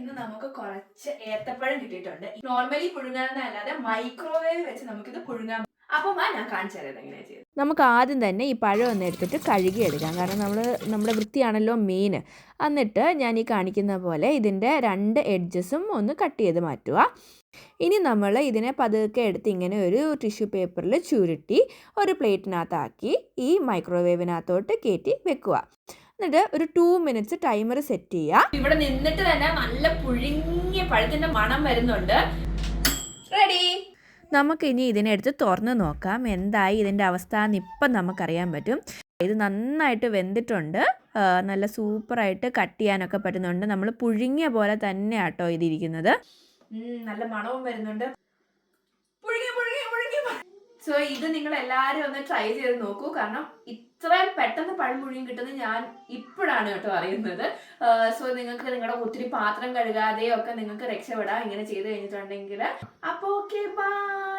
ഇന്ന് നമുക്ക് കുറച്ച് ഏത്തപ്പഴം കിട്ടിയിട്ടുണ്ട്. നോർമലി പുഴുങ്ങാനല്ലാതെ മൈക്രോവേവ് വെച്ച് നമുക്കിത് പുഴുങ്ങാൻ അപ്പം ഞാൻ കാണിച്ചു തരാം എങ്ങനെയാ ചെയ്തത് നമുക്ക് ആദ്യം തന്നെ ഈ പഴം ഒന്ന് എടുത്തിട്ട് കഴുകിയെടുക്കാം. കാരണം നമ്മൾ നമ്മുടെ വൃത്തിയാണല്ലോ മെയിൻ എന്നിട്ട് ഞാൻ ഈ കാണിക്കുന്ന പോലെ ഇതിന്റെ രണ്ട് എഡ്ജസും ഒന്ന് കട്ട് ചെയ്ത് മാറ്റുക. ഇനി നമ്മൾ ഇതിനെ പതുക്കെ എടുത്ത് ഇങ്ങനെ ഒരു ടിഷ്യൂ പേപ്പറിൽ ചുരുട്ടി ഒരു പ്ലേറ്റിനകത്താക്കി ഈ മൈക്രോവേവിനകത്തോട്ട് കയറ്റി വെക്കുക. എന്നിട്ട് ഒരു ടു മിനിറ്റ്സ് ടൈമർ സെറ്റ് ചെയ്യാം. ഇവിടെ നിന്നിട്ട് തന്നെ നല്ല പുഴുങ്ങിയ പഴത്തിന്റെ മണം വരുന്നുണ്ട്. റെഡി നമുക്ക് നമുക്കിനി ഇതിനെടുത്ത് തുറന്ന് നോക്കാം. എന്തായി ഇതിന്റെ അവസ്ഥ എന്ന് ഇപ്പം നമുക്കറിയാൻ പറ്റും. ഇത് നന്നായിട്ട് വെന്തിട്ടുണ്ട്. നല്ല സൂപ്പറായിട്ട് കട്ട് ചെയ്യാനൊക്കെ പറ്റുന്നുണ്ട്. നമ്മൾ പുഴുങ്ങിയ പോലെ തന്നെ ആട്ടോ ഇതിരിക്കുന്നത് നല്ല മണവും വരുന്നുണ്ട്. സോ ഇത് നിങ്ങൾ എല്ലാവരും ഒന്ന് ട്രൈ ചെയ്ത് നോക്കൂ. കാരണം ഇത്രയും പെട്ടെന്ന് പഴമുഴിയും കിട്ടുന്നത് ഞാൻ ഇപ്പോഴാണ് കേട്ടോ അറിയുന്നത്. സോ നിങ്ങൾക്ക് നിങ്ങളുടെ ഒത്തിരി പാത്രം കഴുകാതെയോ ഒക്കെ നിങ്ങൾക്ക് രക്ഷപ്പെടാം. ഇങ്ങനെ ചെയ്ത് കഴിഞ്ഞിട്ടുണ്ടെങ്കിൽ. അപ്പോൾ ഓക്കെ ബൈ